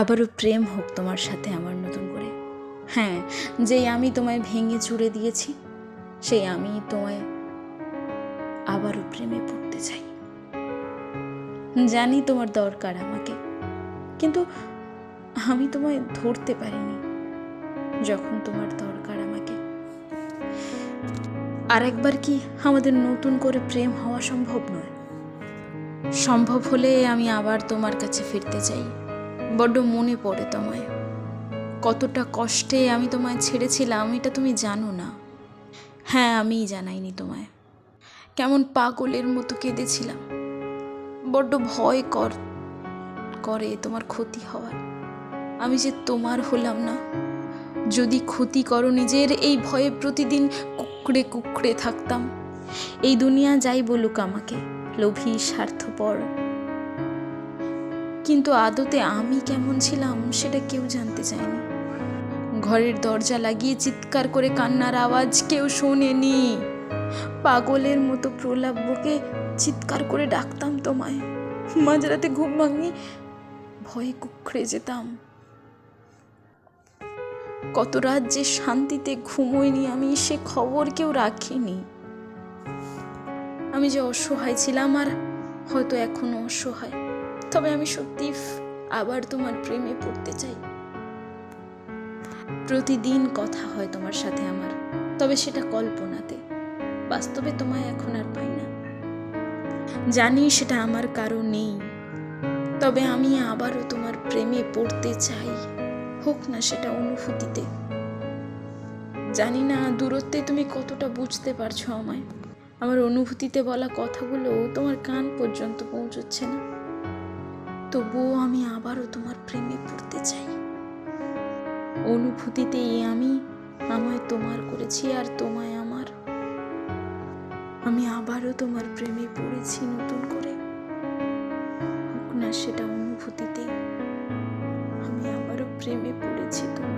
আবারও প্রেম হোক তোমার সাথে আমার নতুন করে। হ্যাঁ যেই আমি তোমায় ভেঙে চুড়ে দিয়েছি, সেই আমি তোমায় আবারও প্রেমে পড়তে চাই। জানি তোমার দরকার আমাকে, কিন্তু আমি তোমায় ধরতে পারিনি যখন তোমার দরকার আমাকে। আর একবার কি আমাদের নতুন করে প্রেম হওয়া সম্ভব নয়? সম্ভব হলে আমি আবার তোমার কাছে ফিরতে চাই। বড্ড মনে পড়ে তোমায়। কতটা কষ্টে আমি তোমায় ছেড়েছিলাম, এটা তুমি জানো না। হ্যাঁ আমিই জানাইনি তোমায়। কেমন পাগলের মতো কেঁদেছিলাম। বড্ড ভয় কর, করে তোমার ক্ষতি হওয়ার। আমি যে তোমার হলাম না। যদি ক্ষতি করো নিজের, এই ভয়ে প্রতিদিন কুকড়ে কুকড়ে থাকতাম। এই দুনিয়া যাই বলুক আমাকে, লোভী, স্বার্থপর। কিন্তু আদতে আমি কেমন ছিলাম সেটা কেউ জানতে চায়নি। ঘরের দরজা লাগিয়ে চিৎকার করে কান্নার আওয়াজ কেউ শোনেনি। পাগলের মতো প্রলাপ বকে চিৎকার করে ডাকতাম তোমায়। মাঝরাতে ঘুম ভাঙি ভয়ে কুকড়ে যেতাম। কত রাত যে শান্তিতে ঘুমোইনি আমি সে খবর কেউ রাখিনি। আমি যে অসহায় ছিলাম আর হয়তো এখনও অসহায় তবে আমি সত্যি আবার তোমার প্রেমে পড়তে চাই। প্রতিদিন কথা হয় তোমার সাথে আমার, তবে সেটা কল্পনাতে। বাস্তবে তোমায় এখন আর পাই না। জানি সেটা আমার কারও নেই। তবে আমি আবারও তোমার প্রেমে পড়তে চাই। হোক না সেটা অনুভূতিতে। জানি না দূরত্বে তুমি কতটা বুঝতে পারছ আমায়। আমার অনুভূতিতে বলা কথাগুলো তোমার কান পর্যন্ত পৌঁছচ্ছে না। তবুও আমি আবারও তোমার প্রেমে পড়তে চাই। অনুভূতিতেই আমি আমায় তোমার করেছি আর তোমায় আমার। আমি আবারও তোমার প্রেমে পড়েছি নতুন করে। হোক না সেটা অনুভূতিতে, আমি আবারও প্রেমে পড়েছি তোমার